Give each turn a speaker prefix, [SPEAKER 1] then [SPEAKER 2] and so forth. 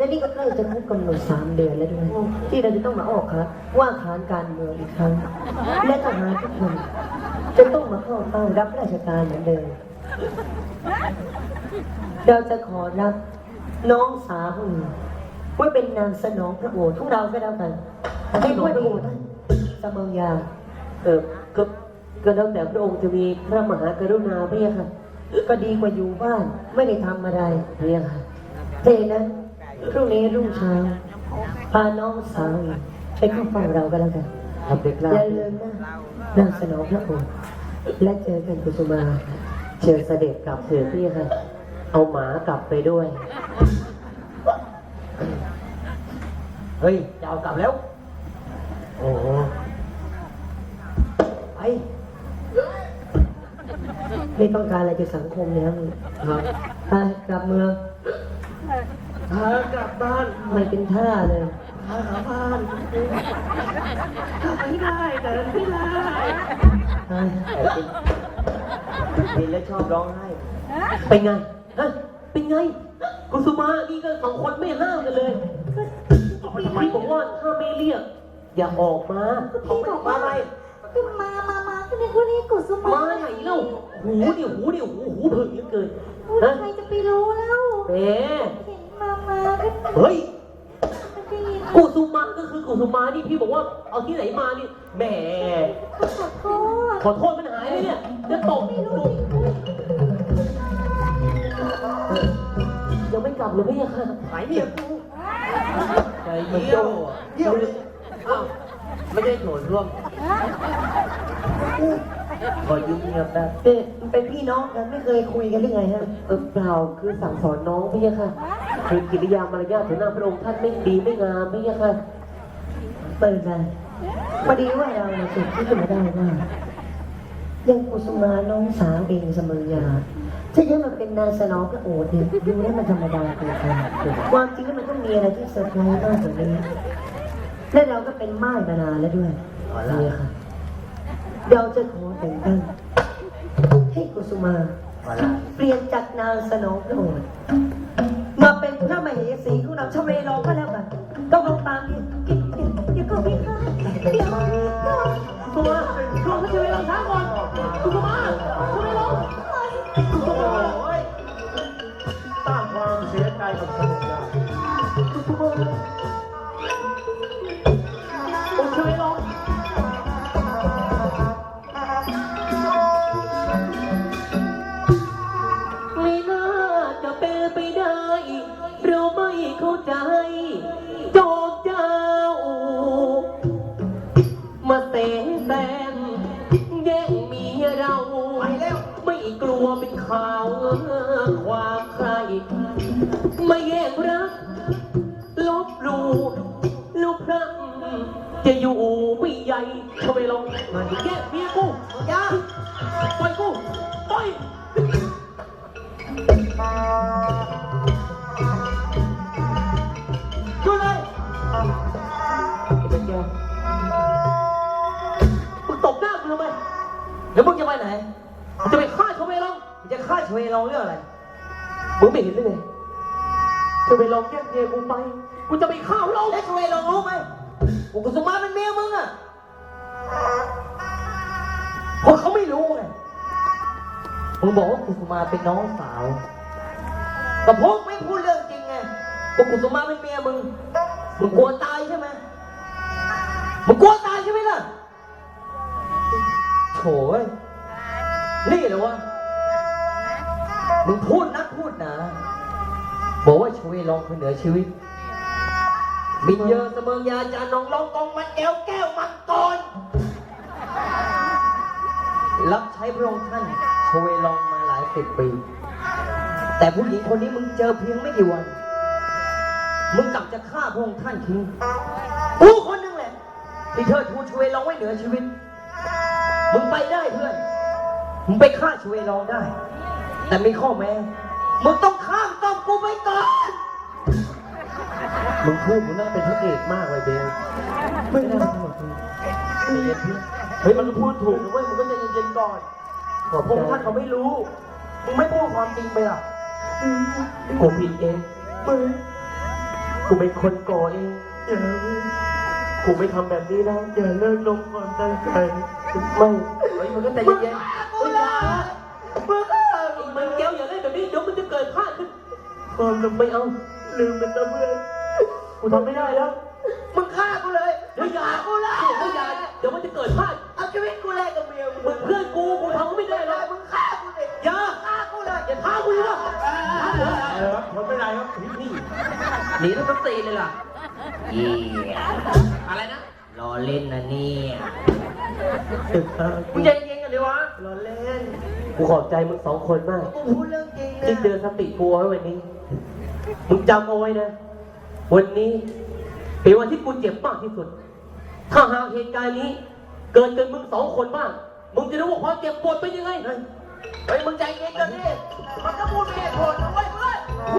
[SPEAKER 1] และนี่ก็ใกล้จะครบกำหนดสามเดือนแล้วด้วยที่เราจะต้องมาออกครับว่าขานการเมืองอีกครั้ง และทหารทุกคนจะต้องมาเข้าเฝ้ารับราชการเหมือนเดิมเราจะขอรับน้องสาวของเราไว้เป็นนางสนองพระโอษฐ์ของเราก็แล้วกันให้พระโอษฐ์สมังยาเออก็ก็แล้วแต่พระองค์จะมีพระมหากรุณาเพี่ค่ะก็ดีกว่าอยู่บ้านไม่ได้ทำอะไรเพี่ค่ะเพราะฉะนั้น พรุ่งนี้รุ่งเช้าพาน้องสาวไปเข้าเฝ้าเราก็แล้วกัน
[SPEAKER 2] ครับเด็กล่า
[SPEAKER 1] อย่าลืมนะนางสนองพระโอษฐ์และเจอกันกุสุมา
[SPEAKER 2] เชิญเสด็จกลับเถิดพี่ค่ะ เอาหมากลับไปด้วย เฮ้ยจะเอากลับแล้ว โอ้โหไป
[SPEAKER 1] ไม่ต้องการอะไรจากสังคมแล้ว
[SPEAKER 2] ครับ
[SPEAKER 1] ไปกลับเมือง
[SPEAKER 2] พากลับบ้าน
[SPEAKER 1] ไม่เป็นท่าเลย
[SPEAKER 2] พากลับบ้านกลับไม่ได้แต่ไม่ได้
[SPEAKER 1] ไป
[SPEAKER 2] กินแล้วชอบร้องไห้เป็นไงฮะเป็นไงกุสุมานี่ก็สองคนไม่ห้ามกันเลยทำไมบอกว่าถ้าไม่เรียก อย่าออกมา
[SPEAKER 3] พี่บอกว่า
[SPEAKER 2] อะไร
[SPEAKER 3] ก็มา มา มาก็นึกว่านี่กุสุมา
[SPEAKER 2] มาไหนเล่าหูเนี่ยหูเนี่ยหูหูผึ่งเหลือเกิน
[SPEAKER 3] อุ๊ย
[SPEAKER 2] ฮะ
[SPEAKER 3] ใครจะไปรู้แล้ว
[SPEAKER 2] เอ๋ ฮ้ย
[SPEAKER 3] ไม่ได้ยิน
[SPEAKER 2] กุสุมาก็คือกุสุมานี่พี่บอกว่าเอาที่ไหนมานี่แหม
[SPEAKER 3] ขอโทษ
[SPEAKER 2] ขอโทษมันหายไหมเนี่ย จะตก
[SPEAKER 3] ไม่รู้
[SPEAKER 2] ตกยังไม่กลับเลยพี่อะค่ะหายเมียกูใจเยี่ยวเยี่ยวอ้าวไม่ได้โถนร่วมขอยืมเงียบได้
[SPEAKER 1] เป็นเป็นพี่น้องกันไม่เคยคุยกันหรือไงฮะ
[SPEAKER 2] เออเปล่าคือสั่งสอนน้องพี่อะค่ะ คือกิริยามารยาทของหน้าพระองค์ท่านไม่ดีไม่งามพี่อะค่ะ
[SPEAKER 1] เปิดเลยพอดีว่าเราเนี่ยสุดที่ขึ้นมาได้ว่ายังกุสุมาน้องสาวเองเสมอยาถ้าจะมาเป็นนางสนองพระโอษฐ์เนี่ยดูแล้วมันธรรมดาเกินไปความจริงแล้วมันต้องมีอะไรที่เซอร์ไพรส์มากกว่านี้และเราก็เป็นม่ายมานานแล้วด้วย
[SPEAKER 2] อ๋อเหรอ
[SPEAKER 1] นี่ค่ะเราจะขอแต่งตั้งให้กุสุมา
[SPEAKER 2] มาล
[SPEAKER 1] เปลี่ยนจากนางสนองพระโอษ ชเวโลก็แล้วกันต้องลงตามนี้เดี๋ยวก็พี่ค่ะเดี๋ยว
[SPEAKER 2] ตัวตัวเขาจะไปรังช้าก่อนคุณมาคุณไม่ร้องคุณมา
[SPEAKER 4] เข้า
[SPEAKER 2] ใจจอมเจ้า มาเตะแซงแย่งเมียเราไปแล้วไม่กลัวเป็นข่าวความใคร มาแย่งรัก ลบหลู่ลูกพระจะอยู่ไม่ใหญ่ทำไมลองมาแย่งเมียกูอย่าปล่อยกูปล่อย เป็นแกมึงตบหน้ากูทำไมเดี๋ยวมึงจะไปไหนมึงจะไปฆ่าชเวลอง
[SPEAKER 1] มึงจะฆ่าชเวโลเรื่องอะไร
[SPEAKER 2] มึงไม่เห็นเลยไงชเวลองแย่งเมียกูไป กูจะไปฆ่าเรา
[SPEAKER 1] แล้วชเวโลรู้ไหมกูกุสุมาเป็นเมียมึงอะ
[SPEAKER 2] เพราะเขาไม่รู้ไง มึงบอกว่ากุสุมาเป็นน้องสาว
[SPEAKER 1] กับพวกไม่พูดเรื่องจริงไงว่ากุสุมาเป็นเมียมึง มึงกลัวตายใช่ไหมมึง กลัวตายใช่ไหมล่ะ
[SPEAKER 2] โถยนี่เหรอวะ
[SPEAKER 1] มึงพูดนักพูดหนา
[SPEAKER 2] บอกว่าชเวยลองคือเหนือชีวิต
[SPEAKER 1] บินเยอะเสมองยาจานองลองกองมันแก้วแก้วมังกร
[SPEAKER 2] รับใช้พระองค์ท่านชเวยลองมาหลายสิบปี แต่ผู้หญิงคนนี้มึงเจอเพียงไม่กี่วัน มึงกลับจะฆ่าพระองค์ท่านทิ้ง
[SPEAKER 1] กูคนหนึง
[SPEAKER 2] ที่เธอทูชเวลองไว้เหนือชีวิต มึงไปได้เพื่อน มึงไปฆ่าชเวลองได้ แต่มีข้อแม้
[SPEAKER 1] มึงต้องข้ามต้องกูไปก่อน
[SPEAKER 2] มึงพูดมึงน่าเป็นพระเอกมากเลยเบลไม่น่าพูดเย็นพี่
[SPEAKER 4] เฮ้ยมันก็พูดถูกนะเว้ยมึงก็ใจเย็นๆก่อน
[SPEAKER 2] ขอบ
[SPEAKER 4] พวกท่านเขาไม่รู้ มึงไม่พูดความจริงไปล่ะ
[SPEAKER 2] กูผิดเอง
[SPEAKER 4] มึง
[SPEAKER 2] กูเป็นคนก่อเองอย่า กูไม่ทำแบบนี้นะอย่าเลิกลงก่อนตั้งใจไม่เฮ้ยมันก็ใจเย็นๆมึงอย่ามึงมันแก้วอย่าเล่นแบบนี้เดี๋ยวมันจะเกิดพลาดขึ้นความจำไม่เอาลืมมันนะเพื่อนกูทำไม่ได้แล้ว
[SPEAKER 1] มึงฆ่ากูเลย
[SPEAKER 2] เดี๋ยวอย่ากูละเดี๋ยวอย่าเดี๋ยวมันจะเกิดพลาด
[SPEAKER 1] เอาชีวิตกูแลกกับเมียมึง
[SPEAKER 2] มึงเพื่อนกูกูทำไม่ได้หรอก
[SPEAKER 1] มึงฆ่ากูเลย
[SPEAKER 2] อย่า
[SPEAKER 1] ฆ่ากูเลย
[SPEAKER 2] อย่าท้ากูเลย
[SPEAKER 4] เออครับผมไม่เป็นไรครับนี่
[SPEAKER 2] หนีต้องต้องตีเลยล่ะ เยี่อะไรนะ
[SPEAKER 1] รอเล่นนะเนี่ย
[SPEAKER 2] มึงใจเย็นกันเลยวะ
[SPEAKER 1] รอเล่น
[SPEAKER 2] กูขอบใจมึงสองคนมาก
[SPEAKER 1] กูพูดเรื่องจริงนะ
[SPEAKER 2] ที่เตือนสติกูเอาไว้วันนี้ มึงจำเอาไว้นะ วันนี้เป็นวันที่กูเจ็บมากที่สุด ถ้าหากเหตุการณ์นี้ เกิดเกิดมึงสองคนบ้าง มึงจะรู้ว่าความเจ็บปวดเป็นยังไง
[SPEAKER 1] เฮ้ยมึงใจเย็นกันดิมันก็พูดไม่เหตุผลนะเว้ยมึง